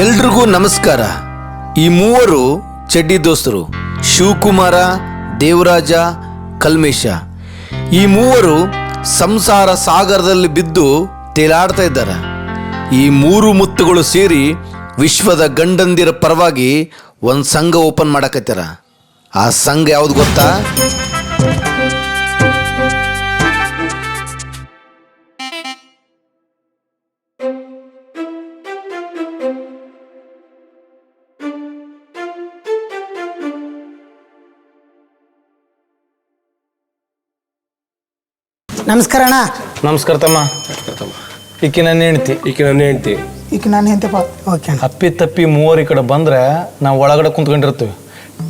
ಎಲ್ರಿಗೂ ನಮಸ್ಕಾರ. ಈ ಮೂವರು ಚಡ್ಡಿ ದೋಸ್ತರು, ಶಿವಕುಮಾರ, ದೇವರಾಜ, ಕಲ್ಮೇಶ. ಈ ಮೂವರು ಸಂಸಾರ ಸಾಗರದಲ್ಲಿ ಬಿದ್ದು ತೇಲಾಡ್ತಾ ಇದ್ದಾರೆ. ಈ ಮೂರು ಮುತ್ತುಗಳು ಸೇರಿ ವಿಶ್ವದ ಗಂಡಂದಿರ ಪರವಾಗಿ ಒಂದು ಸಂಘ ಓಪನ್ ಮಾಡಕತ್ತಾರ ಆ ಸಂಘ ಯಾವ್ದು ಗೊತ್ತಾ? ನಮಸ್ಕಾರ ಅಣ್ಣ. ನಮಸ್ಕಾರ ತಮ್ಮ. ಈಕಿ ನನ್ನ ಹೆಂಡ್ತಿ. ಈಕೆ ನನ್ನ ಹೆಂಡ್ತಿ. ಈಗ ನಾನು ಹೆಂತಪ್ಪ ಓಕೆ ಅಣ್ಣ. ಅಪ್ಪಿ ತಪ್ಪಿ ಮೂವರು ಈ ಕಡೆ ಬಂದ್ರೆ ನಾವು ಒಳಗಡೆ ಕುಂತ್ಕೊಂಡಿರ್ತೀವಿ.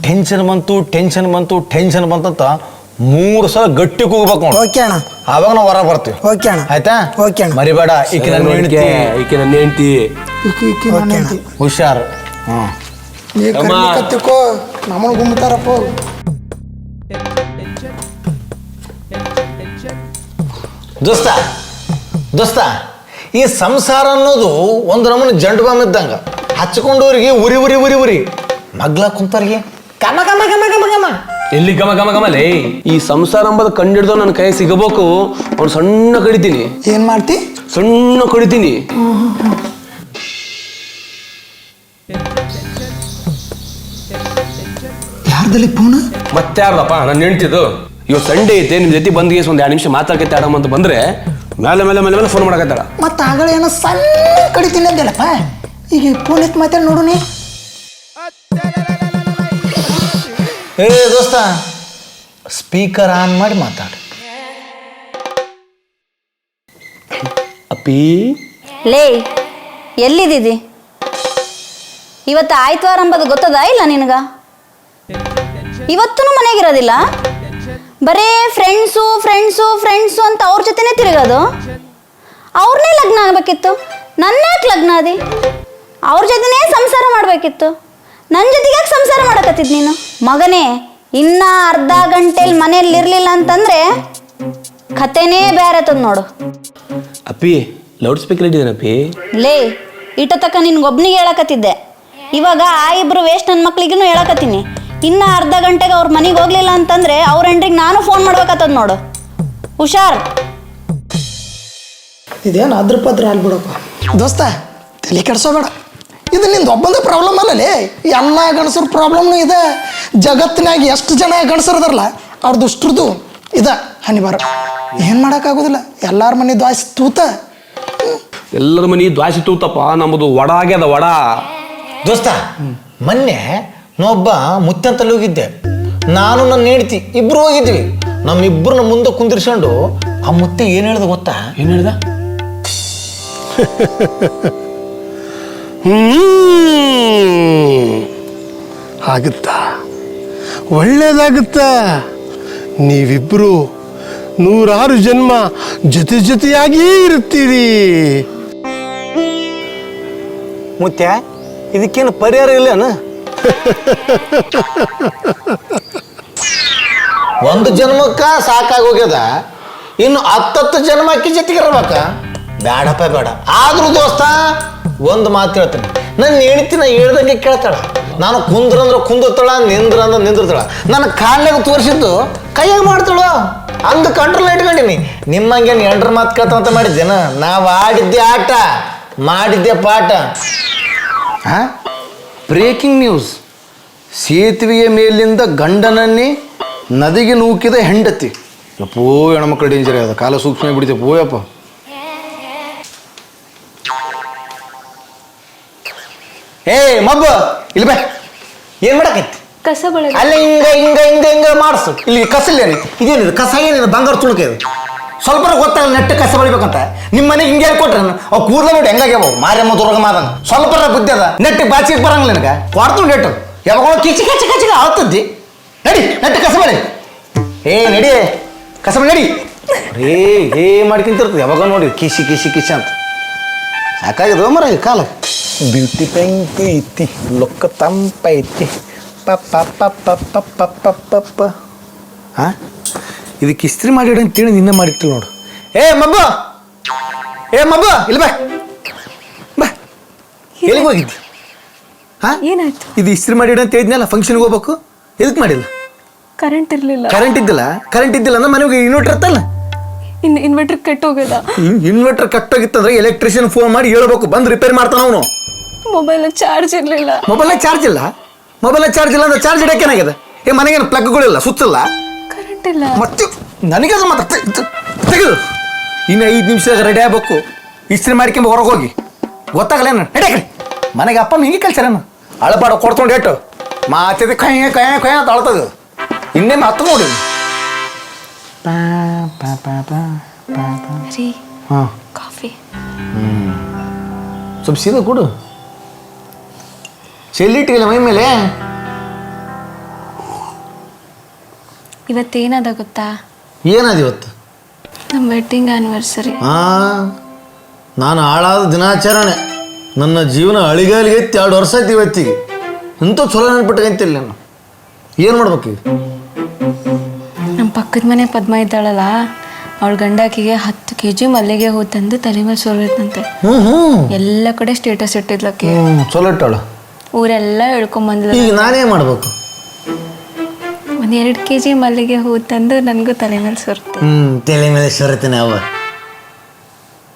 ಟೆನ್ಷನ್ ಬಂತು ಟೆನ್ಷನ್ ಬಂತು ಟೆನ್ಷನ್ ಬಂತಂತ ಮೂರು ಸಲ ಗಟ್ಟಿ ಕೂಗ್ಬೇಕು ನೋಡು. ಓಕೆ ಅಣ್ಣ. ಆವಾಗ ನಾವು ಹೊರ ಬರ್ತೀವಿ. ಓಕೆ ಅಣ್ಣ. ಆಯ್ತಾ? ಓಕೆ ಅಣ್ಣ. ಮರಿಬೇಡ ಈಕಿ ನನ್ನ ಹೆಂಡ್ತಿ. ಈಕೆ ನನ್ನ ಹೆಂಡ್ತಿ. ಹುಷಾರ್. ನೀ ಅಮ್ಮ. ಕತ್ತಿಕೋ. ನಮ್ಮನ್ನ ಗುಮ್ತಾರಪ್ಪ. ದೋಸ್ತ ದೋಸ್ತ ಈ ಸಂಸಾರ ಅನ್ನೋದು ಒಂದು ನಮೂನಿ ಜಂಡು ಬಾಂಬ್ ಇದ್ದಂಗ. ಹಚ್ಕೊಂಡವ್ರಿಗೆ ಉರಿ ಉರಿ ಉರಿ ಉರಿ. ಮಗ್ಲ ಕುಂತವ್ರಿಗೆ ಕಮ ಗಮ ಕಮ ಕಮ ಕಮ ಎಲ್ಲಿ ಗಮ ಗಮ ಲೇ? ಈ ಸಂಸಾರ ಅಂಬದ ಕಂಡಿಡ್ದು ನನ್ನ ಕೈ ಸಿಗಬೇಕು. ಅವ್ನು ಸಣ್ಣ ಕಡಿತೀನಿ. ಏನ್ ಮಾಡ್ತಿ? ಸಣ್ಣ ಕಡಿತೀನಿ. ಯಾರ್ದಲ್ಲಿ ಪೂನ? ಮತ್ತೆ ಯಾರ್ದಪ್ಪ ನನ್ನ ಹೆಂಡ್ತಿದು. ಇವಾಗ ಸಂಡೇ ಐತೆ ನಿಮ್ ಜೊತೆ ಬಂದ್ಗೆ ಒಂದು ಎರಡು ನಿಮಿಷ ಮಾತಾಡ್ಕೈತೆ ಆಡಮ್ ಅಂತ ಬಂದ್ರೆ ಮೇಲೆ ಮೇಲೆ ಮೇಲೆ ಮೇಲೆ ಫೋನ್ ಮಾಡಕತ್ತಾಳ. ಮತ್ತೆ ಆಗಳ ಏನೋ ಸಣ್ಣ ಕಡಿತೀನಿ ಅಂದಲ್ಲಪ್ಪ ಈಗ ಫೋನ್ ಎತ್ತು ಮಾತಾಡಿ ನೋಡು ನೀ. ಏ ದೋಸ್ತ ಸ್ಪೀಕರ್ ಆನ್ ಮಾಡಿ ಮಾತಾಡು. ಅಪ್ಪಿ? ಲೇ ಎಲ್ಲಿದ್ದೀದಿ? ಇವತ್ತು ಆಯ್ತವಾರ ಅಂಬದು ಗೊತ್ತದ ಇಲ್ಲ ನಿನಗ? ಇವತ್ತೂ ಮನೆಗಿರೋದಿಲ್ಲ ಬರೇ ಫ್ರೆಂಡ್ಸು ಫ್ರೆಂಡ್ಸು ಫ್ರೆಂಡ್ಸು ಅಂತ ಅವ್ರ ಜೊತೆನೇ ತಿರುಗೋದು? ಅವ್ರನ್ನೇ ಲಗ್ನ ಆಗಬೇಕಿತ್ತು. ನನ್ನ್ಯಾಕೆ ಲಗ್ನ ಅದಿ ಅವ್ರ ಜೊತೆನೇ ಸಂಸಾರ ಮಾಡಬೇಕಿತ್ತು. ನನ್ನ ಜೊತೆಗೆ ಯಾಕೆ ಸಂಸಾರ ಮಾಡಕತ್ತಿದ್ ನೀನು? ಮಗನೇ ಇನ್ನ ಅರ್ಧ ಗಂಟೆಲಿ ಮನೇಲಿ ಇರಲಿಲ್ಲ ಅಂತಂದ್ರೆ ಕತೆನೇ ಬೇರೆ ತಂದು ನೋಡು. ಅಪ್ಪಿ ಲೌಡ್ ಸ್ಪೀಕರ್ ಇಟ್ಟಿದ್ದೀನಪ್ಪಿ ಲೇ ಇಟ್ಟ ತಕ್ಕ ನಿನ್ಗೊಬ್ನಿಗೆ ಹೇಳಕತ್ತಿದ್ದೆ. ಇವಾಗ ಆ ಇಬ್ರು ವೇಸ್ಟ್ ನನ್ನ ಮಕ್ಳಿಗೂ ಹೇಳಕತ್ತೀನಿ. ಇನ್ನ ಅರ್ಧ ಗಂಟೆಗೆ ಅವ್ರ ಮನೆಗೆ ಹೋಗ್ಲಿಲ್ಲ ಅಂತಂದ್ರೆ ಅವ್ರ ಹೆಂಡ್ರಿಗೆ ನಾನು ಫೋನ್ ಮಾಡ್ಬೇಕಾತದ್ ನೋಡು. ಹುಷಾರ್. ಇದೇನು ಅದ್ರ ಪದ್ರ ಅಲ್ಬಿಡಪ್ಪ ದೋಸ್ತ ತಲೆ ಕೆಡ್ಸೋಬೇಡ. ಇದು ನಿಂದು ಒಬ್ಬಂದೇ ಪ್ರಾಬ್ಲಮ್ ಅಲ್ಲಲೇ? ಎಲ್ಲ ಗಣಸರ ಪ್ರಾಬ್ಲಮ್ನು ಇದೆ. ಜಗತ್ತಿನಾಗ ಎಷ್ಟು ಜನ ಗಣಸರದಾರಲ್ಲ ಅವ್ರ ದುಷ್ಟ್ರದು ಇದ. ಹನಿಬಾರ ಏನು ಮಾಡೋಕ್ಕಾಗೋದಿಲ್ಲ. ಎಲ್ಲಾರ ಮನೆ ದ್ವಾಸಿ ತೂತ. ಎಲ್ಲರ ಮನೆ ದ್ವಾಸಿ ತೂತಪ್ಪ. ನಮ್ಮದು ವಡ ಆಗ್ಯದ ವಡ. ದೋಸ್ತ ಮೊನ್ನೆ ನಾವೊಬ್ಬ ಮುತ್ತಂತಲ್ಲಿ ಹೋಗಿದ್ದೆ. ನಾನು ನನ್ನ ಹೆಂಡ್ತಿ ಇಬ್ರು ಹೋಗಿದ್ವಿ. ನಮ್ಮಿಬ್ಬರನ್ನ ಮುಂದೆ ಕುಂದಿರ್ಸ್ಕೊಂಡು ಆ ಮುತ್ತೆ ಏನು ಹೇಳ್ದ ಗೊತ್ತಾ? ಏನು ಹೇಳ್ದ. ಆಗುತ್ತಾ? ಒಳ್ಳೇದಾಗುತ್ತಾ? ನೀವಿಬ್ರು ನೂರಾರು ಜನ್ಮ ಜೊತೆ ಜೊತೆಯಾಗಿ ಇರುತ್ತೀರಿ. ಮುತ್ಯ ಇದಕ್ಕೇನು ಪರಿಹಾರ ಇಲ್ಲನ? ಒಂದು ಜನ್ಮಕ್ಕ ಸಾಕಾಗೋಗ್ಯದ. ಇನ್ನು ಹತ್ತತ್ತು ಜನ್ಮಕ್ಕೆ ಜೊತೆಗೆ ಇರ್ಬೇಕ. ಬೇಡಪ್ಪ ಬೇಡ ಆದ್ರೂ ದೋಸ್ತ, ಒಂದು ಮಾತು ಹೇಳ್ತೀನಿ. ನನ್ನ ಹೆಣ್ತಿನ ಹೇಳ್ದಂಗೆ ಕೇಳ್ತಾಳ. ನಾನು ಕುಂದ್ರಂದ್ರೆ ಕುಂದಿರ್ತಾಳ ನಿಂದ್ರ ಅಂದ್ರೆ ನಿಂದಿರ್ತಾಳ. ನನ್ನ ಕಾಲ್ನಾಗ ತೋರಿಸಿದ್ದು ಕೈಯಾಗ ಮಾಡ್ತಾಳು? ಅಂದು ಕಂಟ್ರೋಲ್ ಇಟ್ಕೊಂಡಿನಿ. ನಿಮ್ಮಂಗೇನು ಎಂಡ್ರ ಮಾತು ಕೇಳ್ತಾವಂತ ಮಾಡಿದ್ದೇನ? ನಾವು ಆಡಿದ್ದೆ ಆಟ, ಮಾಡಿದ್ದೆ ಪಾಠ. ಹಾ ಬ್ರೇಕಿಂಗ್ ನ್ಯೂಸ್. ಸೇತುವೆಯ ಮೇಲಿಂದ ಗಂಡನನ್ನೇ ನದಿಗೆ ನೂಕಿದ ಹೆಂಡತಿ. ಯಪ್ಪೋ ಹೆಣ್ಮಕ್ಳು ಡೇಂಜರ್ ಅದ ಕಾಲ ಸೂಕ್ಷ್ಮ ಬಿಡಿದೆ ಪೋಯಪ್ಪ ಏ ಮಬ್ಬ ಇಲ್ಲಿ ಬೇ. ಏನ್ ಮಾಡಕೈತಿ ಕಸ ಅಲ್ಲ ಹಿಂಗ ಹಿಂಗ ಹಿಂಗ ಹಿಂಗ ಮಾಡಿಸು. ಇಲ್ಲಿ ಕಸಲ್ಲ ಇದೇನಿದು? ಕಸ ಏನಿದೆ? ಬಂಗಾರ ತುಳುಕೆ ಇದು. ಸ್ವಲ್ಪ ಗೊತ್ತಲ್ಲ ನೆಟ್ಟ ಕಸ ಬಳಿಬೇಕಂತ. ನಿಮ್ಮ ಮನೆಗೆ ಹಿಂಗೆ ಕೊಟ್ರೆ ಅವ್ ಕೂದಲ ನೋಡಿ ಹೆಂಗಾಗ್ಯಾವ ಮಾರಮ್ಮ ದುರ್ಗ ಮಾದಂಗ ಸ್ವಲ್ಪ ಬುದ್ಧಿ ಅದ. ನೆಟ್ಟಿಗೆ ಬಾಚಿಗೆ ಬರಂಗಿಲ್ಲ ನಿನಗೆ. ಕೊಡ್ತು ನೆಟ್ಟು. ಯಾವಾಗ ಕಿಚಿ ಕಚಿ ಕಚಿಗೆ ಆಗ್ತದ್ದಿ ನಡಿ ನೆಟ್ಟ ಕಸ ಬಳಿ. ಏ ನಡಿ. ಕಸ ಬಳಿ ನಡಿ. ರೇ ಏ ಮಾಡ್ಕಿಂತಿರ್ತದೆ ಯಾವಾಗ ನೋಡಿ ಕಿಸಿ ಕಿಸಿ ಕಿಸಿ ಅಂತ. ಸಾಕಾಗಿದೆ ಮರ ಈ ಕಾಲ. ಬ್ಯೂಟಿ ಪೆಂಕ್ ಐತಿ ಲೊಕ್ಕ ತಂಪೈತಿ ಪಪ್ಪ ಪಪ್ಪ ಪಪ್ಪ ಪಪ್ಪ ಪಪ್ಪ ಹಾ ಇದಕ್ಕೆ ಇಸ್ತ್ರಿ ಮಾಡಿ ಅಂತ ತಿಳಿ ನಿನ್ನೆ ಮಾಡಿಟ್ಟಿಲ್ಲ ನೋಡು. ಏ ಮಬ್ಬು! ಏ ಮಬ್ಬು! ಇಲ್ಲ ಬಾ. ಬಾ. ಎಲ್ಲಿಗೆ ಹೋಗಿದ್ದಿ? ಹಾ? ಏನಾಯ್ತು? ಇದು ಇಸ್ತ್ರಿ ಮಾಡಿಡ ಅಂತ ಹೇಳಿದ್ನಲ್ಲ ಫಂಕ್ಷನ್ಗೆ ಹೋಗ್ಬೇಕು? ಎದಕ್ಕೆ ಮಾಡಿಲ್ಲ? ಕರೆಂಟ್ ಇರಲಿಲ್ಲ. ಕರೆಂಟ್ ಇದ್ದಿಲ್ಲ? ಕರೆಂಟ್ ಇದ್ದಿಲ್ಲ ಅಂದ್ರೆ ಮನೆಗೆ ಇನ್ವರ್ಟರ್ ಇರ್ತಲ್ಲ ಇನ್ ಇನ್ವರ್ಟರ್ ಕೆಟ್ಟೋಗದ ಇನ್ವರ್ಟರ್ ಕಟ್ಟೋಗಿತ್ತಂದ್ರೆ ಎಲೆಕ್ಟ್ರಿಷಿಯನ್ ಫೋನ್ ಮಾಡಿ ಹೇಳ್ಬೇಕು ಬಂದು ರಿಪೇರ್ ಮಾಡ್ತಾನ ಅವನು. ಮೊಬೈಲ್ ಚಾರ್ಜ್ ಇರ್ಲಿಲ್ಲ. ಮೊಬೈಲ್ ಚಾರ್ಜ್ ಇಲ್ಲ? ಮೊಬೈಲ್ ಚಾರ್ಜ್ ಇಲ್ಲ ಅಂದ್ರೆ ಚಾರ್ಜ್ ಇಡಕ್ಕೆ ಏನಾಗಿದೆ ಏ ಮನೆಗೇನು ಪ್ಲಗ್ಗಳಿಲ್ಲ ಸುತ್ತಿಲ್ಲ? ಇಲ್ಲ ಮತ್ತೆ ನನಗೆ ಅದು ಮಾತ್ರ ತೆ- ತೆ- ತೆಗೆದು. ಇನ್ನು ಐದು ನಿಮಿಷದಾಗ ರೆಡಿ ಆಗ್ಬೇಕು. ಇಸ್ತ್ರಿ ಮಾಡ್ಕೊಂಬ ಹೊರಗೆ ಹೋಗಿ ಗೊತ್ತಾಗಲ್ಲೇನು ನಡೆ ಕಡೆ. ಮನೆಗೆ ಅಪ್ಪ ಹಿಂಗೆ ಕಲ್ಸ್ಯಾರೇನು ಅಳಬಾಡ ಕೊಡ್ಕೊಂಡು ಏಟು ಮಾತಿದೆ ಕೈ ಕೈ ಕೈ ಅಂತ ಅಳ್ತದ. ಇನ್ನೇನು ಮಾತು ನೋಡಿ. ರೀ ಹಾಂ. ಕಾಫಿ. ಸ್ವಲ್ಪ ಸೀದಾ ಕೊಡು. ಚೆಲ್ಲಿಟ್ಟಿಲ್ಲ ಮೈ ಮೇಲೆ? ಇವತ್ತೇನದ ಗೊತ್ತಾ ಏನದ ಇವತ್ತು ನಮ್ಮ ವೆಡ್ಡಿಂಗ್ ಆನಿವರ್ಸರಿ ಹಾ ನಾನು ಹಾಳಾದ ದಿನಾಚರಣೆ. ನನ್ನ ಜೀವನ ಅಳಿಗಾಲಿಗೆ ಎತ್ತಿ ಎರಡು ವರ್ಷ ಆಯ್ತು ಇವತ್ತಿಗೆ. ಇಂಥ ಚಲೋ ನೆನ್ಪಿಟ್ಕಂತಿಲ್ಲ ನಾನು? ಏನು ಮಾಡ್ಬೇಕು ಈಗ? ನಮ್ಮ ಪಕ್ಕದ ಮನೆ ಪದ್ಮ ಇದ್ದಾಳಲ್ಲ ಅವಳ ಗಂಡಾಕಿಗೆ ಹತ್ತು ಕೆ ಜಿ ಮಲ್ಲಿಗೆ ಹೂ ತಂದು ತಲೆ ಮೇಲೆ ಸೋರಿದಂತೆ ಹ್ಞೂ ಹ್ಞೂ ಎಲ್ಲ ಕಡೆ ಸ್ಟೇಟಸ್ ಇಟ್ಟಿದ್ಲಕ್ಕೆ ಹ್ಞೂ ಚಲೋ ಇಟ್ಟಾಳು. ಊರೆಲ್ಲ ಹೇಳ್ಕೊಂಬಂದ್ಲ ಈಗ ನಾನೇ ಮಾಡ್ಬೇಕು? ಒಂದ್ ಎರಡು ಕೆ ಜಿ ಮಲ್ಲಿಗೆ ಹೂ ತಂದು ನನಗೂ ತಲೆ ಮೇಲೆ ಹ್ಮ್ ಹ್ಞೂ ತಲೆ ಮೇಲೆ ಸರಿತೀನಿ ಅವ.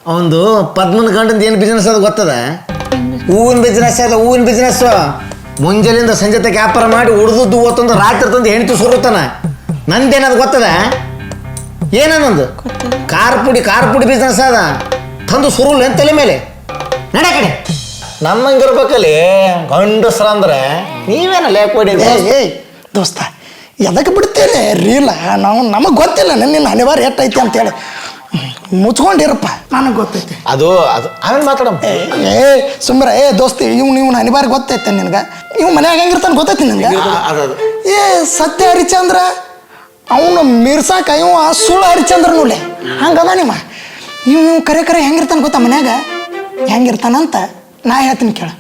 ಅವಂದು ಪದ್ಮನ ಗಂಡಂದು ಏನು ಬಿಸ್ನೆಸ್ ಅದು ಗೊತ್ತದ? ಹೂವಿನ ಬಿಸ್ನೆಸ್ ಅದ ಹೂವಿನ ಬಿಸ್ನೆಸ್ ಮುಂಜಾನೆಯಿಂದ ಸಂಜೆ ತನಕ ವ್ಯಾಪಾರ ಮಾಡಿ ಉಡ್ದದ್ದು ಓತಂದು ರಾತ್ರಿ ತಂದು ಹೆಣ್ತು ಸುರುತ್ತಾನ? ನಂದೇನದು ಗೊತ್ತದ? ಏನನ್ನೊಂದು? ಖಾರ ಪುಡಿ ಖಾರ ಪುಡಿ ಬಿಸ್ನೆಸ್ ಅದ. ತಂದು ಸುರುಲ್ ಏನ್ ತಲೆ ಮೇಲೆ? ನಡೆ ಕಡೆ. ನಮ್ಮಂಗಿರ್ಬೇಕಲ್ಲಿ ಗಂಡಸ್ರ ಅಂದ್ರೆ ನೀವೇನ ಕೊಡಿ ಏಯ್ ಏಯ್. ದೋಸ್ತ ಎದಕ್ಕೆ ಬಿಡ್ತೇನೆ ರೀಲ ನಾವು ನಮಗೆ ಗೊತ್ತಿಲ್ಲ ನಿನ್ನ ಅನಿವಾರ್ಯ ಎಟ್ಟೈತಿ ಅಂತೇಳಿ. ಮುಚ್ಕೊಂಡಿರಪ್ಪ. ನನಗೆ ಗೊತ್ತೈತಿ. ಅದು ಅದು ಆಮೇಲೆ ಮಾತಾಡಮ್ಮ. ಏ ಏ ಸುಮ್ರ ಏ ದೋಸ್ತಿ ಇವ್ ನೀವು ಅನಿವಾರ್ಯ ಗೊತ್ತೈತೆ ನಿನಗೆ? ಇವ್ ಮನ್ಯಾಗ ಹೆಂಗಿರ್ತಾನೆ ಗೊತ್ತೈತಿ ನಿನಗೆ? ಏ ಸತ್ಯ ಹರಿಚಂದ್ರ ಅವನು ಮೀರ್ಸಾಕ ಇವ ಸುಳ್ಳು ಹರಿಚಂದ್ರ ನೋಡ್ಲೆ ಹಂಗದ ನಿಮ್ಮ ಇವ್ ನೀವು ಕರೆ ಕರೆ ಹೆಂಗಿರ್ತಾನೆ ಗೊತ್ತಾ ಮನ್ಯಾಗ? ಹೆಂಗಿರ್ತಾನಂತ ನಾ ಹೇಳ್ತೀನಿ ಕೇಳ.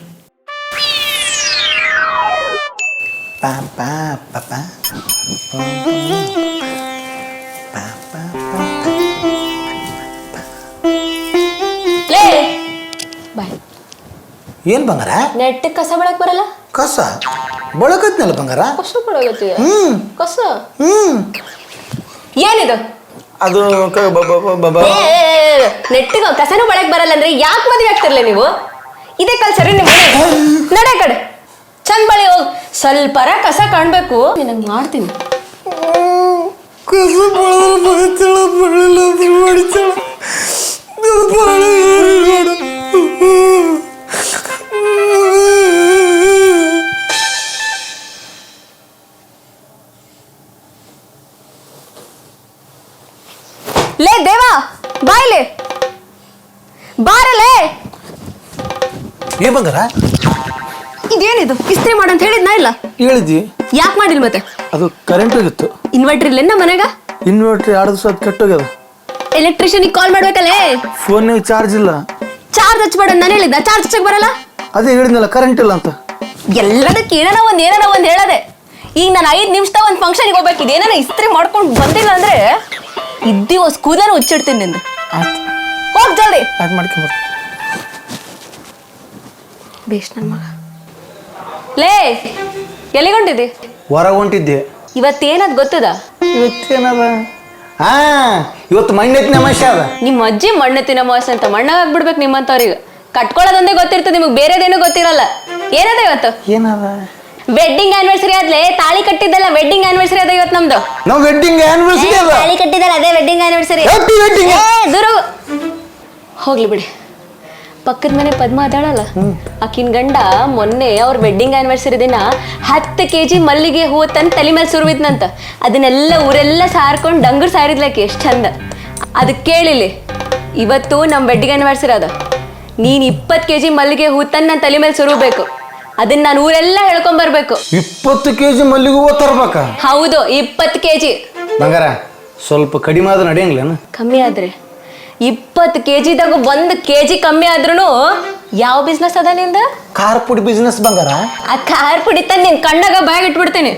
ಲೇ ಬಾಯ್ ಏನ್ ಬಂಗಾರ? ನೆಟ್ ಕಸ ಬಳಕ್ ಬರಲ್ಲ? ಕಸ? ಬಳಕತ್ನಲ್ಲ ಬಂಗಾರ? ಕಸ ಕೊಡೋಗತ್ತಿ ಹ್ಮ್. ಕಸ? ಹ್ಮ್. ಏನಿದು? ಅದು ನೆಟ್ಟಿಗೆ ಕಸನೂ ಬಳಕ್ ಬರಲ್ಲ ಅಂದ್ರೆ ಯಾಕೆ ಮದುವೆ ಆಗ್ತಿರ್ಲ ನೀವು? ಇದೇ ಕಲ್ಸರಿ ನಿಮ್ಮ ನಡೆ ಕಡೆ. ಚಂದ ಬಳಿ ಹೋಗ್. ಸ್ವಲ್ಪರ ಕಸ ಕಾಣ್ಬೇಕು. ನಿನಗೆ ಮಾಡ್ತೀನಿ. ಕಸ ಬಳದ್ರೆ ಅಂದ್ರೆ ಏರಿ ನೋಡು. ಲೇ ದೇವಾ ಬಾಯ್ಲೆ ಬಾರಲೇ. ಏ ಬಂಗಾರ? ಇದೇನಿದು? ಇಸ್ತ್ರಿ ಮಾಡ ಅಂತ ಹೇಳಿದ್ನಾ ಇಲ್ಲ? ಹೇಳಿದ್ವಿ. ಯಾಕೆ ಮಾಡಿಲ್ಲ ಮತ್ತೆ? ಅದು ಕರೆಂಟ್ ಹೋಗಿತ್ತು. ಇನ್ವರ್ಟರ್ ಇಲ್ಲ ಮನೆಗ? ಇನ್ವರ್ಟರ್ ಎರಡು ದಿವಸ ಅದು ಕೆಟ್ಟೋಗ್ಯದ. ಎಲೆಕ್ಟ್ರಿಷಿಯನ್ ಕಾಲ್ ಮಾಡ್ಬೇಕಲ್ಲೇ? ಫೋನ್ನಾಗ ಚಾರ್ಜ್ ಇಲ್ಲ. ಚಾರ್ಜ್ ಹಚ್ಬೇಡ ನಾನು ಹೇಳಿದ್ದ ಚಾರ್ಜ್ ಹಚ್ಚಕ್ ಬರಲ್ಲ? ಅದೇ ಹೇಳಿದ್ನಲ್ಲ ಕರೆಂಟ್ ಇಲ್ಲ ಅಂತ. ಎಲ್ಲದಕ್ಕೆ ಏನಾರ ಒಂದ್ ಏನಾರ ಒಂದ್ ಹೇಳದೆ. ಈಗ ನಾನು ಐದ್ ನಿಮಿಷದ ಒಂದ್ ಫಂಕ್ಷನ್ಗೆ ಹೋಗ್ಬೇಕು. ಇದೇನಾರ ಇಸ್ತ್ರಿ ಮಾಡ್ಕೊಂಡು ಬಂದಿಲ್ಲ ಅಂದ್ರೆ ಇದ್ದಿ ಹೊಸ ಕೂದಲೇ ಉಚ್ಚಿಡ್ತೀನಿ ನಿಂದು. ಹೋಗ್ ಜಲ್ದಿ. ಅದು ಮಾಡ್ಕೊಂಬರ್ತೀನಿ ಬೇಷ್ ನನ್ನ ಮಗ. ಲೇ ಎಲ್ಲಿಗೊಂಡಿದ್ದಿ? ಹೊರಗೆ ಹೊಂಟಿದ್ದೆ ಇವತ್ತೇನದ್ ಗೊತ್ತದ? ಇವತ್ತೇನದ? ಹಾ ಇವತ್ತು ಮಣ್ಣೆತ್ತಿನ ಅಮಾಸೆ ಅದ. ನಿಮ್ಮ ಅಜ್ಜಿ ಮಣ್ಣೆತ್ತಿನ ಮಾಸ ಅಂತ ಮಣ್ಣಾಗ ಬಿಡ್ಬೇಕು ನಿಮ್ಮಂತವ್ರಿಗೆ. ಕಟ್ಕೊಳ್ಳೋದೊಂದೇ ಗೊತ್ತಿರ್ತದೆ ನಿಮಗೆ ಬೇರೆದೇನು ಗೊತ್ತಿರಲ್ಲ. ಏನದ ಇವತ್ತು? ಏನದ? ವೆಡ್ಡಿಂಗ್ ಆನಿವರ್ಸರಿ ಆದ್ಲೆ ತಾಳಿ ಕಟ್ಟಿದ್ದಲ್ಲ ವೆಡ್ಡಿಂಗ್ ಆನಿವರ್ಸರಿ ಅದ ಇವತ್ತು ನಮ್ದು. ನಾವು ವೆಡ್ಡಿಂಗ್ ಆನಿವರ್ಸರಿ ಅದ. ತಾಳಿ ಕಟ್ಟಿದ್ದಲ್ಲ ಅದೇ ವೆಡ್ಡಿಂಗ್ ಆನಿವರ್ಸರಿ. ದೂರ. ಹೋಗು. ಹೋಗ್ಲಿ ಬಿಡಿ. ಪಕ್ಕದ ಮನೆ ಪದ್ಮ ಅದಾಳಲ್ಲ? ಆಕಿನ ಗಂಡ ಮೊನ್ನೆ ಅವ್ರ ವೆಡ್ಡಿಂಗ್ ಆನಿವರ್ಸರಿ ದಿನ ಹತ್ತು ಕೆ ಜಿ ಮಲ್ಲಿಗೆ ಹೂವು ತಂದು ತಲೆ ಮೇಲೆ ಸುರುವಿದ್ನಂತ. ಅದನ್ನೆಲ್ಲ ಊರೆಲ್ಲ ಸಾರ್ಕೊಂಡು ಡಂಗರ್ ಸಾರಿದ್ಲಕ್ಕೆ ಎಷ್ಟು ಚಂದ. ಅದಕ್ಕೆ ಕೇಳಿಲಿ ಇವತ್ತು ನಮ್ಮ ವೆಡ್ಡಿಂಗ್ ಆನಿವರ್ಸರಿ ಅದ. ನೀನು ಇಪ್ಪತ್ತು ಕೆ ಜಿ ಮಲ್ಲಿಗೆ ಹೂ ತಂದು ನನ್ನ ತಲೆ ಮೇಲೆ ಸುರುಬೇಕು ಅದನ್ನ ನಾನು ಊರೆಲ್ಲ ಹೇಳ್ಕೊಂಬರ್ಬೇಕು ಇಪ್ಪತ್ತು ಕೆ ಜಿ ಮಲ್ಲಿಗೆ ಹೂವು ತರ್ಬೇಕ? ಹೌದು ಇಪ್ಪತ್ತು ಕೆ ಜಿ ಬಂಗಾರ ಸ್ವಲ್ಪ ಕಡಿಮೆ ಆದ್ರೆ ನಡೆಯಂಗಿಲ್ಲ ಕಮ್ಮಿ ಆದ್ರೆ. ಇಪ್ಪತ್ತು ಕೆ ಜಿದಾಗ ಒಂದ್ ಕೆ ಜಿ ಕಮ್ಮಿ ಆದ್ರೂ ಯಾವ ಬಿಸ್ನೆಸ್ ಅದ ನಿಂದ? ಖಾರ ಪುಡಿ ಬಿಸ್ನೆಸ್ ಬಂಗಾರ ಆ ಖಾರ ಪುಡಿ ತಂದು ನಿನ್ ಕಣ್ಣಾಗ ಬ್ಯಾಗ್ ಇಟ್ಬಿಡ್ತೇನೆ.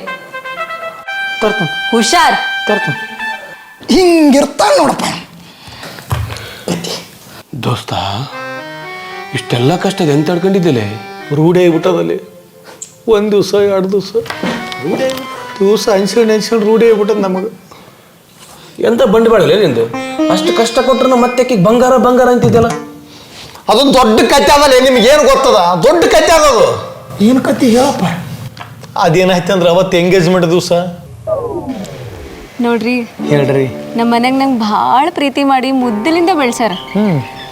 ತರ್ತಾನೆ. ಹುಷಾರ್. ತರ್ತೀನಿ. ಹಿಂಗಿರ್ತಾನ ನೋಡಪ್ಪ. ದೋಸ್ತ ಇಷ್ಟೆಲ್ಲ ಕಷ್ಟ ಎಂತ ತಡ್ಕೊಂಡಿದ್ದಿಲ್ಲ ರೂಢಿ ಆಗಿಬಿಟ್ಟದಲ್ಲಿ. ಒಂದು ದಿವಸ ಎರಡು ದಿವಸ. ದಿವಸ ಅನ್ಸ್ಕೊಂಡು ಅನ್ಸ್ಕೊಂಡು ರೂಢಿ ಆಗಿಬಿಟ್ಟದ ನಮಗೆ. ಎಂತ ಬಂಡಿ ಬಾಳಲ್ಲ ನಿಂದು? ಅಷ್ಟು ಕಷ್ಟ ಕೊಟ್ರು ಮತ್ತೆ ಆಕಿಗ್ ಬಂಗಾರ ಬಂಗಾರ ಅಂತಿದ್ದಲ್ಲ ಅದೊಂದು ದೊಡ್ಡ ಕತೆ ಅದಲ್ಲ ನಿಮ್ಗೆ ಏನು ಗೊತ್ತದ? ದೊಡ್ಡ ಕತೆ ಅದದು ಏನು ಕತಿ ಹೇಳಪ್ಪ? ಅದೇನಾಯ್ತು ಅಂದ್ರೆ ಅವತ್ತು ಎಂಗೇಜ್ಮೆಂಟ್ ದಿವಸ? ನೋಡ್ರಿ ಹೇಳ್ರಿ. ನಮ್ಮ ಮನೆಗೆ ನಂಗೆ ಭಾಳ ಪ್ರೀತಿ ಮಾಡಿ ಮುದ್ದಲಿಂದ ಬೆಳ್ಸ್ಯಾರ.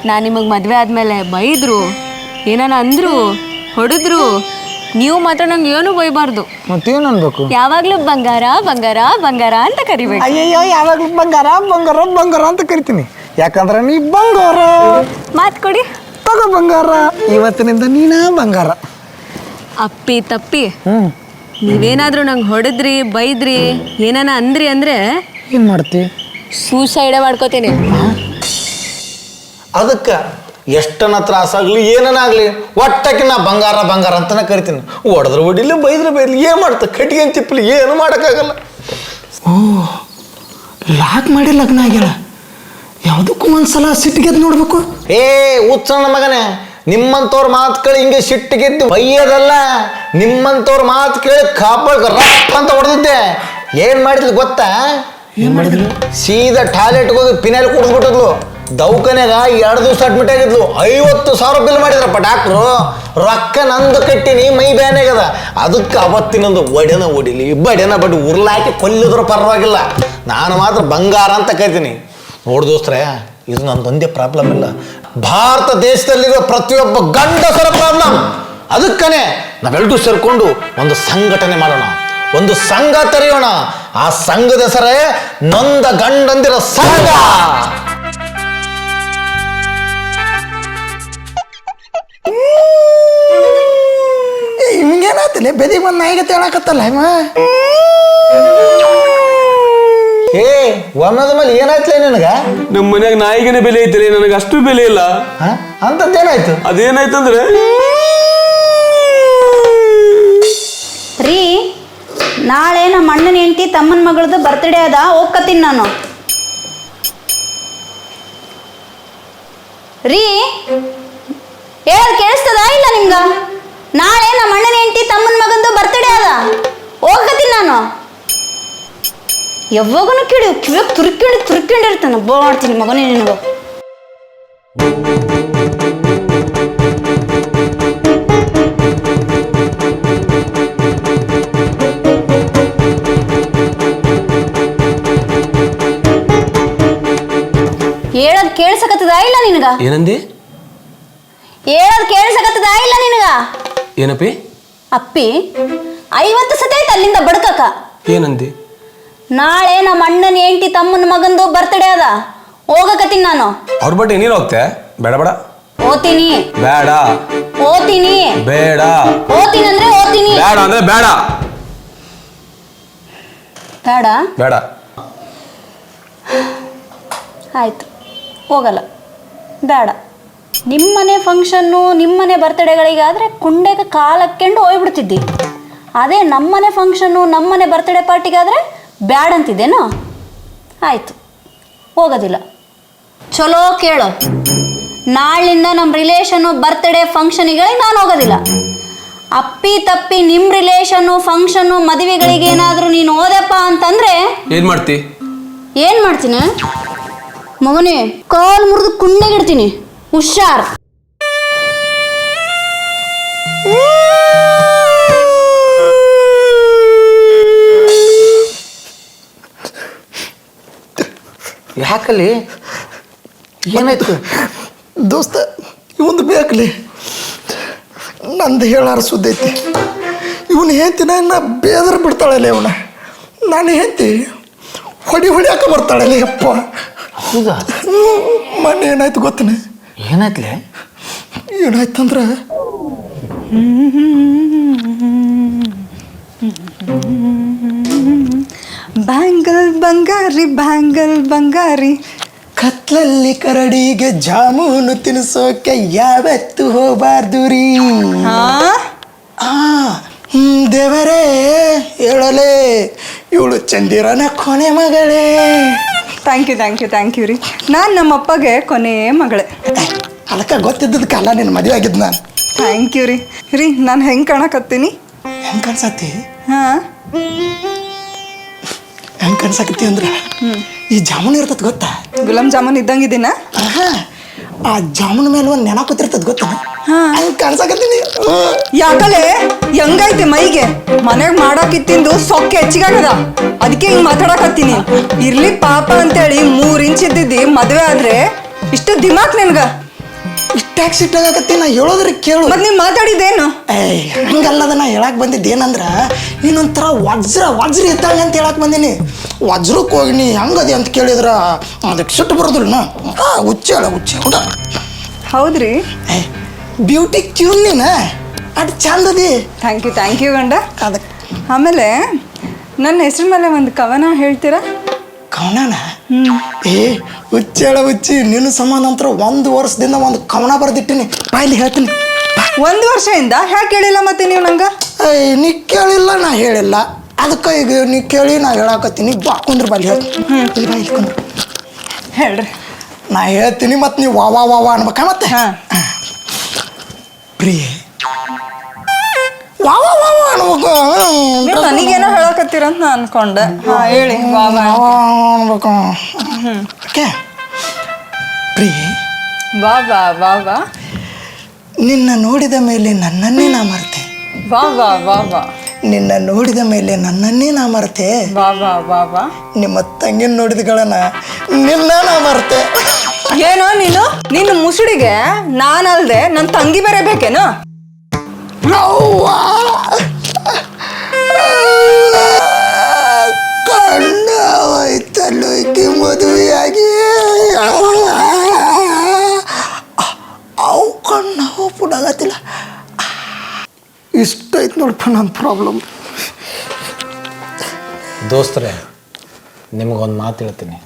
ನಾನು ನಿಮಗೆ ಮದುವೆ ಆದಮೇಲೆ ಬೈದ್ರು ಏನಾನ ಅಂದರು ಹೊಡೆದ್ರು ನೀವು ಮಾತ್ರ ನಂಗೆ ಏನು ಬೈಬಾರ್ದು. ಮತ್ತೇನು ಅನ್ಬೇಕು? ಯಾವಾಗ್ಲೂ ಬಂಗಾರ ಬಂಗಾರ ಬಂಗಾರ ಅಂತ ಕರಿಬೇಕು. ಅಯ್ಯಯ್ಯೋ ಯಾವಾಗ್ಲೂ ಬಂಗಾರ ಬಂಗಾರ ಬಂಗಾರ ಅಂತ ಕರಿತೀನಿ. ಯಾಕಂದ್ರೆ ನೀ ಬಂಗಾರ. ಮಾತು ಕೊಡಿ. ತಗೋ ಬಂಗಾರ. ಇವತ್ತಿನಿಂದ ನೀನ ಬಂಗಾರ. ಅಪ್ಪಿ ತಪ್ಪಿ. ನೀವೇನಾದ್ರೂ ನಂಗೆ ಹೊಡೆದ್ರಿ ಬೈದ್ರಿ ಏನಾನ ಅಂದ್ರಿ ಅಂದ್ರೆ ಏನ್ ಮಾಡ್ತಿ? ಸೂಸೈಡ ಮಾಡ್ಕೋತೀನಿ. ಅದಕ್ಕೆ ಎಷ್ಟನ ತ್ರಾಸಾಗ್ಲಿ ಏನನಾಗ್ಲಿ ಒಟ್ಟಕ್ಕೆ ನಾ ಬಂಗಾರ ಬಂಗಾರ ಅಂತಾನೆ ಕರಿತೀನಿ. ಒಡೆದ್ರೆ ಒಡಿಲಿ ಬೈದ್ರೆ ಬೈಲಿ ಏನು ಮಾಡ್ತ? ಕಟ್ಟಿಗೆ ತಿಪ್ಪಲಿ ಏನು ಮಾಡೋಕ್ಕಾಗಲ್ಲ. ಲಾಕ್ ಮಾಡಿ ಲಗ್ನ ಆಗ್ಯಾಳ. ಯಾವುದಕ್ಕೂ ಒಂದ್ಸಲ ಸಿಟ್ಟಿಗೆದ್ದು ನೋಡ್ಬೇಕು. ಏ ಉತ್ಸಣ್ಣ ಮಗನೇ ನಿಮ್ಮಂತವ್ರ ಮಾತು ಕೇಳಿ ಹಿಂಗೆ ಸಿಟ್ಟಿಗೆದ್ದು ಬೈಯೋದಲ್ಲ. ನಿಮ್ಮಂತವ್ರ ಮಾತು ಕೇಳಿ ಕಾಪಾಡ್ಕ ರಪ್ಪ ಅಂತ ಹೊಡೆದಿದ್ದೆ. ಏನು ಮಾಡಿದ್ಲು ಗೊತ್ತಾ? ಏನು ಮಾಡಿದ್ರು ಸೀದಾ ಟಾಯ್ಲೆಟ್ಗೆ ಹೋಗಿ ಪಿನಾಲ್ ಕುಡಿದ್ಬಿಟ್ಟಿದ್ಲು. ದವಾಖಾನ್ಯಾಗ ಎರಡು ದಿವಸ ಅಡ್ಮಿಟ್ ಆಗಿದ್ಲು. ಐವತ್ತು ಸಾವಿರ ಬಿಲ್ ಮಾಡಿದ್ರಪ್ಪ ಡಾಕ್ಟ್ರು ರೊಕ್ಕ ನಂದು ಕಟ್ಟಿನಿ, ಮೈ ಬ್ಯಾನ್ ಆಗ್ಯದ ಅದಕ್ಕೆ ಅವತ್ತಿನೊಂದು ಒಡೆನ ಹೊಡಿಲಿ. ಬಡೆನ ಬಡಿ ಉರ್ಲಾಕಿ ಕೊಲ್ಲಿದ್ರು ಪರವಾಗಿಲ್ಲ. ನಾನು ಮಾತ್ರ ಬಂಗಾರ ಅಂತ ಕರಿತೀನಿ. ನೋಡು ದೋಸ್ತ್ರೆ, ಇದು ನಂದೊಂದೇ ಪ್ರಾಬ್ಲಮ್ ಇಲ್ಲ. ಭಾರತ ದೇಶದಲ್ಲಿರೋ ಪ್ರತಿಯೊಬ್ಬ ಗಂಡಸರ ಪ್ರಾಬ್ಲಮ್ ಅದಕ್ಕನೆ ನಾವೆಲ್ಲರೂ ಸೇರ್ಕೊಂಡು ಒಂದು ಸಂಘಟನೆ ಮಾಡೋಣ. ಒಂದು ಸಂಘ ತೆರೆಯೋಣ. ಆ ಸಂಘದ ಹೆಸರೇ ನೊಂದ ಗಂಡಂದಿರ ಸಂಘ. ಹಿಂಗೇನಾಯ್ತಲ್ಲ ಬೆದಿ ಬಂದು ನಾಯಿಗೆ ಹೇಳಕತ್ತಲ್ಲ ಇವ? ಏ ಒಮ್ಮದ ಮೇಲೆ ಏನಾಯ್ತಲೇ ನಿನಗ? ನಮ್ಮ ಮನ್ಯಾಗ ನಾಯಿಗೆನೆ ಬೆಲೆ ಐತ್ರಿ ನನಗೆ ಅಷ್ಟು ಬೆಲೆ ಇಲ್ಲ. ಹ? ಅಂಥದ್ದೇನಾಯ್ತು ಅದೇನಾಯ್ತಂದ್ರೆ? ರೀ ನಾಳೆ ನಮ್ಮ ಅಣ್ಣನ ಹೆಂಡತಿ ತಮ್ಮನ ಮಗಳದು ಬರ್ತ್ಡೇ ಅದ ಹೋಗ್ಕತ್ತೀನಿ ನಾನು. ರೀ ಹೇಳ ಕೇಳಿಸ್ತದ ಇಲ್ಲ ನಿಮ್ಗ? ನಾಳೆ ನಮ್ಮ ಅಣ್ಣನ ಹೆಂಡತಿ ತಮ್ಮನ ಮಗಂದು ಬರ್ತಡೇ ಅದ ಹೋಗ್ತೀನಿ ನಾನು. ಯಾವಾಗನು ಕೇಳಿ ಕಿವಿಯಾಗ ತುರ್ಕೊಂಡು ತುರ್ಕೊಂಡಿರ್ತಾನೆ ಮಾಡ್ತೀನಿ ಮಗನೇ ನಿನಗೆ. ಹೇಳೋದು ಕೇಳಿಸಕತ್ತದ ಇಲ್ಲ ನಿನಗ? ಏನಂದಿ? ಹೇಳೋದು ಕೇಳಿಸಕತ್ತದ ಇಲ್ಲ ನಿನಗ? ಏನಪ್ಪಿ? ಅಪ್ಪಿ ಐವತ್ತು ಸತಿ ಆಯ್ತು ಅಲ್ಲಿಂದ ಬಡ್ಕಕ. ಏನಂದಿ? ನಾಳೆ ನಮ್ಮ ಅಣ್ಣನ ಹೆಂಡತಿ ತಮ್ಮನ ಮಗಂದು ಬರ್ತ್ಡೇ ಅದ. ಹೋಗಕತ್ತೀನಿ ನಾನು. ಅವ್ರ ಬಟ್ಟೆ ನೀನು ಹೋಗ್ತೆ? ಬೇಡ ಬೇಡ. ಓತೀನಿ ಬೇಡ. ಓತೀನಿ ಬೇಡ. ಓತೀನಿ ಅಂದ್ರೆ ಓದ್ತೀನಿ ಬೇಡ ಅಂದ್ರೆ ಬೇಡ. ಬೇಡ? ಬೇಡ. ಆಯ್ತು. ಹೋಗಲ್ಲ. ಬೇಡ. ನಿಮ್ಮನೆ ಫಂಕ್ಷನ್ನು ನಿಮ್ಮನೆ ಬರ್ತ್ಡೇಗಳಿಗಾದರೆ ಕುಂಡೆಗೆ ಕಾಲಕ್ಕೆಂಡು ಹೋಗ್ಬಿಡ್ತಿದ್ದಿ ಅದೇ ನಮ್ಮನೆ ಫಂಕ್ಷನ್ನು ನಮ್ಮನೆ ಬರ್ತ್ಡೇ ಪಾರ್ಟಿಗಾದರೆ ಬ್ಯಾಡ್ ಅಂತಿದ್ದೇನೋ ಆಯಿತು ಹೋಗೋದಿಲ್ಲ. ಚಲೋ ಕೇಳು. ನಾಳಿಂದ ನಮ್ಮ ರಿಲೇಷನ್ನು ಬರ್ತ್ಡೇ ಫಂಕ್ಷನ್ಗಳಿಗೆ ನಾನು ಹೋಗೋದಿಲ್ಲ. ಅಪ್ಪಿ ತಪ್ಪಿ ನಿಮ್ಮ ರಿಲೇಷನ್ನು ಫಂಕ್ಷನ್ನು ಮದುವೆಗಳಿಗೆ ಏನಾದರೂ ನೀನು ಹೋದಪ್ಪ ಅಂತಂದರೆ ಏನು ಮಾಡ್ತಿ? ಏನು ಮಾಡ್ತೀನಿ? ಮಗನೇ ಕಾಲ್ ಮುರಿದು ಕುಂಡೆಗಿಡ್ತೀನಿ ಹುಷಾರ್. ಯಾಕಲ್ಲಿ? ಏನಾಯ್ತು? ದೋಸ್ತ ಇವಂದು ಬೇಕಲಿ ನಂದು ಹೇಳಾರ ಸುದ್ದೈತಿ ಐತಿ. ಇವನು ಹೇಳ್ತಿನ ನಾ ಬೇದರ್ ಬಿಡ್ತಾಳಲ್ಲ ಇವನ ನಾನು ಹೇಳ್ತಿ ಹೊಡಿ ಹೊಡಿಯಾಕ ಬರ್ತಾಳಲ್ಲ ಯಪ್ಪ. ಹೌದಾ? ಮೊನ್ನೆ ಏನಾಯ್ತು ಗೊತ್ತನೆ? ಏನಾಯ್ತಲೆ? ಏನಾಯ್ತಂದ್ರೆ? ಬ್ಯಾಂಗಲ್ ಬಂಗಾರಿ ಬ್ಯಾಂಗಲ್ ಬಂಗಾರಿ. ಕತ್ಲಲ್ಲಿ ಕರಡಿಗೆ ಜಾಮೂನು ತಿನ್ಸೋಕೆ ಯಾವತ್ತು ಹೋಗಬಾರ್ದು ರೀ. ಹಾ? ಆ ಹ್ಮ್, ದೇವರೇ ಹೇಳಲೇ ಇವಳು ಚಂದಿರನ ಕೊನೆ ಮಗಳೇ. Thank you thank you thank you ರೀ ನಾನು ನಮ್ಮ ಅಪ್ಪಗೆ ಕೊನೆ ಮಗಳೇ. ಅದಕ್ಕೆ ಗೊತ್ತಿದ್ದದ ಕಾಲ ನಿನ್ನ ಮದುವೆ ಆಗಿದ್ದು ನಾನು. ಥ್ಯಾಂಕ್ ಯು ರೀ ರೀ ನಾನು ಹೆಂಗೆ ಕಾಣಕತ್ತೀನಿ? ಹೆಂಗೆ ಕಾಣಿಸತ್ತಿ? ಹಾ. ಹೆಂಗ್ ಕಾಣಿಸಕತ್ತಿ ಅಂದ್ರೆ? ಈ ಜಾಮೂನ್ ಇರ್ತದ ಗೊತ್ತಾ? ಗುಲಾಬ್ ಜಾಮೂನ್ ಇದ್ದಂಗಿದ್ದೀನ? ಆಹಾ, ಆ ಜಾಮೂನ್ ಮೇಲೆ ಒಂದ್ ನೆನ ಕೂತಿರ್ತದ ಗೊತ್ತಾ ಹಂಗ್ ಕಾಣ್ಸಕತ್ತೀನಿ. ಯಾಕಲೆ? ಹೆಂಗೈತೆ ಮೈಗೆ? ಮನೆಗ್ ಮಾಡಾಕಿತ್ತಿಂದು ಸೊಕ್ಕೆ ಹೆಚ್ಚಿಗಾಗದ? ಅದಕ್ಕೆ ಹಿಂಗ್ ಮಾತಾಡಕತ್ತೀನಿ ಇರ್ಲಿ ಪಾಪ ಅಂತೇಳಿ ಮೂರ್ ಇಂಚ್ ಇದ್ದಿದ್ದಿ ಮದ್ವೆ ಆದ್ರೆ ಇಷ್ಟು ದಿಮಾಕ್ ನಿನ್ಗ. ಇಷ್ಟಾಗಿ ಸಿಟ್ಟಾಗತ್ತಿ ನಾ ಹೇಳೋದ್ರೆ ಕೇಳು. ಮತ್ತೆ ನೀವು ಮಾತಾಡಿದ್ದೇನು? ಏಯ್ ಹಂಗಲ್ಲದ ನಾ ಹೇಳಕ್ ಬಂದಿದ್ದು ಏನಂದ್ರ ನೀನೊಂಥರ ವಜ್ರ ವಜ್ರ ಇದ್ದಾಗ ಅಂತ ಹೇಳಕ್ ಬಂದೀನಿ. ವಜ್ರಕ್ಕೆ ಹೋಗಿ ನೀ ಹೆಂಗದಿ ಅಂತ ಕೇಳಿದ್ರ ಅದಕ್ಕೆ ಸಿಟ್ಟು ಬರೋದಿಲ್ಲ ಆ ಹುಚ್ಚ ಹೇಳ ಹುಚ್ಚ ಹುಡ. ಹೌದ್ರಿ? ಏ ಬ್ಯೂಟಿ ಕ್ಯೂನ್ ನೀನ? ಅದು ಚಂದದಿ ಥ್ಯಾಂಕ್ ಯು ಥ್ಯಾಂಕ್ ಯು ಗಂಡ. ಅದಕ್ಕೆ ಆಮೇಲೆ ನನ್ನ ಹೆಸರು ಮೇಲೆ ಒಂದು ಕವನ ಹೇಳ್ತೀರಾ? ಕವನನ ಏ ಹುಚ್ಚೇಳ ಹುಚ್ಚಿ ನಿನ್ನ ಸಮಾನ ಅಂತರ ಒಂದು ವರ್ಷದಿಂದ ಒಂದು ಕವನ ಬರೆದಿಟ್ಟಿನಿ. ಬಾಯ್ಲಿ ಹೇಳ್ತೀನಿ. ಒಂದು ವರ್ಷದಿಂದ? ಯಾಕೆ ಹೇಳಿಲ್ಲ ಮತ್ತೆ ನೀವು ನಂಗ? ಏ ನೀ ಕೇಳಿಲ್ಲ ನಾ ಹೇಳಿಲ್ಲ. ಅದಕ್ಕೆ ಈಗ ನೀ ಕೇಳಿ ನಾ ಹೇಳಾಕತ್ತೀನಿ. ಬಾ ಕುಂದ್ರ ಬಾಲಿ ಹೇಳ್ತೀನಿ. ಇಲ್ಲಿ ಬಾ ಇಲ್ಲಿ ಕುಂದ್ರ. ಹೇಳ್ರಿ. ನಾ ಹೇಳ್ತೀನಿ ಮತ್ತೆ ನೀವು ವಾ ವಾ ವಾ ವಾ ಅನ್ಬೇಕಾ ಮತ್ತೆ? ಪ್ರಿಯೆ. ವಾ ವಾ ಅನ್ಬೇಕು ನೀವು ನನಗೇನೋ ಹೇಳಕತ್ತೀರಂತ ನಾ ಅನ್ಕೊಂಡೆ ಹಾ ಹೇಳಿ ಬಾ ಅನ್ಬೇಕು ಓಕೆ ಪ್ರಿಯೆ ಬಾಬಾ ಬಾಬಾ. ನಿನ್ನ ನೋಡಿದ ಮೇಲೆ ನನ್ನನ್ನೇ ನಾ ಮರೆತೆ. ಬಾಬಾ ಬಾಬಾ. ನಿನ್ನ ನೋಡಿದ ಮೇಲೆ ನನ್ನನ್ನೇ ನಾ ಮರ್ತೆ. ಬಾಬಾ ಬಾಬಾ. ನಿಮ್ಮ ತಂಗಿನ ನೋಡಿದಗಳನ್ನ ನಿನ್ನ ನಾ ಮರೆತೆ. ಏನೋ ನೀನು? ನಿನ್ನ ಮುಸುಡಿಗೆ ನಾನಲ್ದೆ ನನ್ನ ತಂಗಿ ಬೇರೆ ಬೇಕೇನು? ಅವ್ವಾ! ಕಣ್ಣ ಹೋಯ್ತಲ್ಲೋ ಈಕೆ ಮದುವೆಯಾಗಿ. ಅವು ಕಣ್ಣ ಹೋಗ್ಬಿಡಾಗತ್ತಿಲ್ಲ ಇಷ್ಟೈತೆ ಪ್ರಾಬ್ಲಮ್ ದೋಸ್ತರೇ, ನಿಮಗೊಂದು ಮಾತು ಹೇಳ್ತೀನಿ.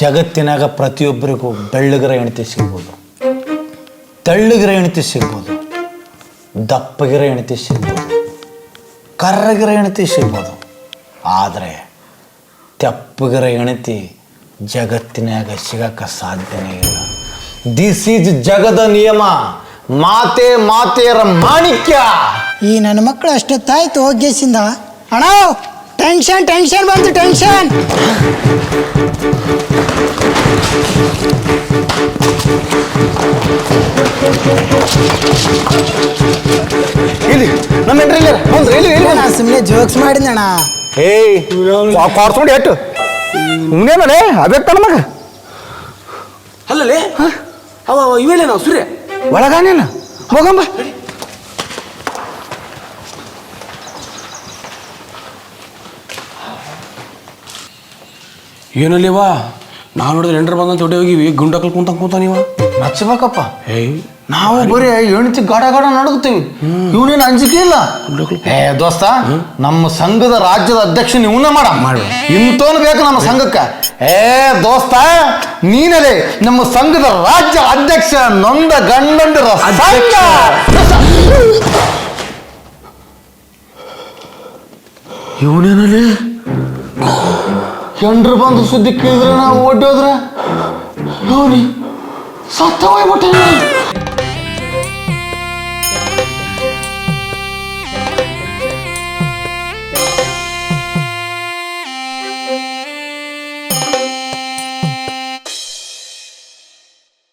ಜಗತ್ತಿನಾಗ ಪ್ರತಿಯೊಬ್ಬರಿಗೂ ಬೆಳ್ಳಗರ ಹೆಂಡತಿ ಸಿಗ್ಬೋದು. ತೆಳ್ಳಗಿರ ಹೆಂಡತಿ ಸಿಗ್ಬೋದು. ದಪ್ಪಗಿರ ಹೆಂಡತಿ ಸಿಗ್ಬೋದು. ಕರ್ರಗಿರ ಹೆಂಡತಿ ಸಿಗ್ಬೋದು. ಆದರೆ ತೆಪ್ಪಗಿರ ಹೆಂಡತಿ ಜಗತ್ತಿನಾಗ ಸಿಗಕ್ಕೆ ಸಾಧ್ಯನೇ ಇಲ್ಲ. ದಿಸ್ ಈಸ್ ಜಗದ ನಿಯಮ. ಮಾತೆ ಮಾತೆಯರ ಮಾಣಿಕ್ಯ. ಈ ನನ್ನ ಮಕ್ಕಳು ಅಷ್ಟೊತ್ತಾಯ್ತು ಹೋಗ್ಯಸಿಂದ ಅಣ್ಣ ಟೆನ್ಷನ್ ಟೆನ್ಷನ್ ಬಂತು ಟೆನ್ಷನ್ Thank ನಮ್ಮ ನಾ ಸುಮ್ಮನೆ ಜೋಕ್ಸ್ ಏಯ್ ಎಟ್ಟು. ಇವನೇನಲೇ ಅಬೇಕು ನಮಗ ಅಲ್ಲಲೇ ಅವ ನಾವು ಸೂರ್ಯ? ಒಳಗಾನೇನ ಹೋಗಂಬ ಏನಲ್ಲಿವಾ ನಾನು ನೋಡಿದ್ರೆ ಎಂಡರ್ ಬಂದಂತ ಹೊಡೆ ಹೋಗಿ ಗುಂಡಕಲ್ ಕುಂತ ಕುಂತ ನೀವ ನಚ್ಚಬೇಕಪ್ಪ ಏಯ್ ನಾವು ಬರೀ ಹೆಣ್ತಿ ಗಡ ಗಡ ನಡುಗ್ತೀವಿ. ಇವನೇನು ಅಂಜಿಕೆ ಇಲ್ಲ. ಏ ದೋಸ್ತ ನಮ್ಮ ಸಂಘದ ರಾಜ್ಯದ ಅಧ್ಯಕ್ಷ ಇವನ್ನ ಮಾಡ. ಇಂತೋನ್ ಬೇಕು ನಮ್ಮ ಸಂಘಕ್ಕೆ. ಏ ದೋಸ್ತ ನೀನಲೇ ನಮ್ಮ ಸಂಘದ ರಾಜ್ಯ ಅಧ್ಯಕ್ಷ ನೊಂದ ಗಂಡಂದಿರ ಸಂಘ ಇವನೇನಲ್ಲಿ ಹೆಂಡ್ರು ಬಂದು ಸುದ್ದಿ ಕೇಳಿದ್ರೆ ನಾವು ಒಡ್ಡೋದ್ರೆ ಸತ್ತ ಹೋಗ್ಬಿಟ್ಟ